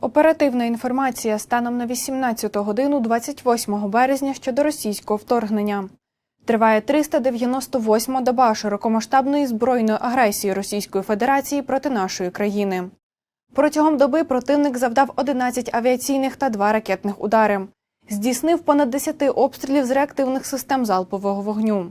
Оперативна інформація станом на 18 годину 28 березня щодо російського вторгнення. Триває 398 доба широкомасштабної збройної агресії Російської Федерації проти нашої країни. Протягом доби противник завдав 11 авіаційних та 2 ракетних удари. Здійснив понад 10 обстрілів з реактивних систем залпового вогню.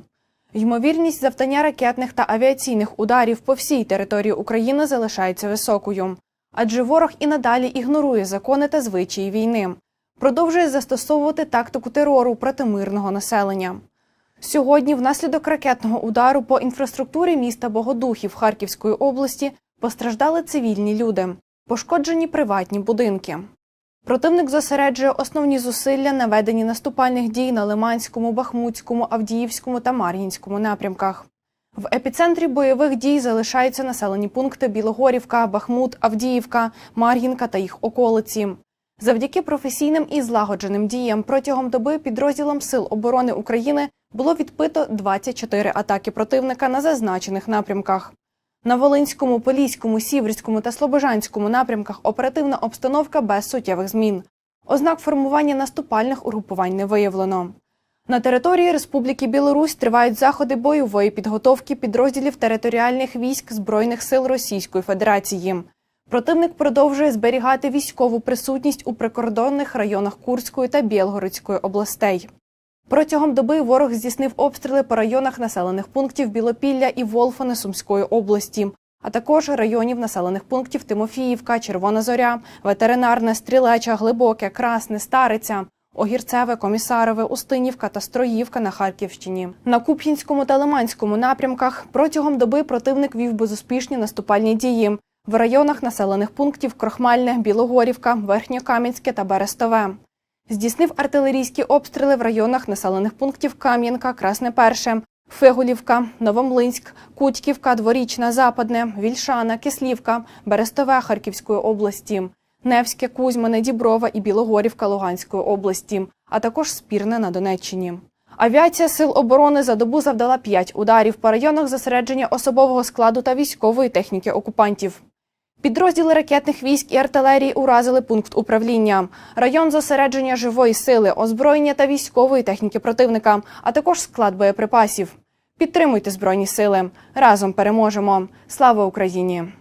Ймовірність завдання ракетних та авіаційних ударів по всій території України залишається високою, адже ворог і надалі ігнорує закони та звичаї війни, продовжує застосовувати тактику терору проти мирного населення. Сьогодні, внаслідок ракетного удару по інфраструктурі міста Богодухів Харківської області постраждали цивільні люди, пошкоджені приватні будинки. Противник зосереджує основні зусилля на веденні наступальних дій на Лиманському, Бахмутському, Авдіївському та Мар'їнському напрямках. В епіцентрі бойових дій залишаються населені пункти Білогорівка, Бахмут, Авдіївка, Мар'їнка та їх околиці. Завдяки професійним і злагодженим діям протягом доби підрозділам Сил оборони України було відпито 24 атаки противника на зазначених напрямках. На Волинському, Поліському, Сіверському та Слобожанському напрямках оперативна обстановка без суттєвих змін. Ознак формування наступальних угрупувань не виявлено. На території Республіки Білорусь тривають заходи бойової підготовки підрозділів територіальних військ Збройних сил Російської Федерації. Противник продовжує зберігати військову присутність у прикордонних районах Курської та Білгородської областей. Протягом доби ворог здійснив обстріли по районах населених пунктів Білопілля і Волфане Сумської області, а також районів населених пунктів Тимофіївка, Червона Зоря, Ветеринарне, Стрілеча, Глибоке, Красне, Стариця. Огірцеве, Комісарове, Устинівка та Строївка на Харківщині. На Куп'янському та Лиманському напрямках протягом доби противник вів безуспішні наступальні дії в районах населених пунктів Крохмальне, Білогорівка, Верхньокам'янське та Берестове. Здійснив артилерійські обстріли в районах населених пунктів Кам'янка, Красне Перше, Фигулівка, Новомлинськ, Кутьківка, Дворічна, Западне, Вільшана, Кислівка, Берестове Харківської області, Невське, Кузьмине, Діброва і Білогорівка Луганської області, а також Спірне на Донеччині. Авіація Сил оборони за добу завдала 5 ударів по районах зосередження особового складу та військової техніки окупантів. Підрозділи ракетних військ і артилерії уразили пункт управління, район зосередження живої сили, озброєння та військової техніки противника, а також склад боєприпасів. Підтримуйте збройні сили. Разом переможемо. Слава Україні!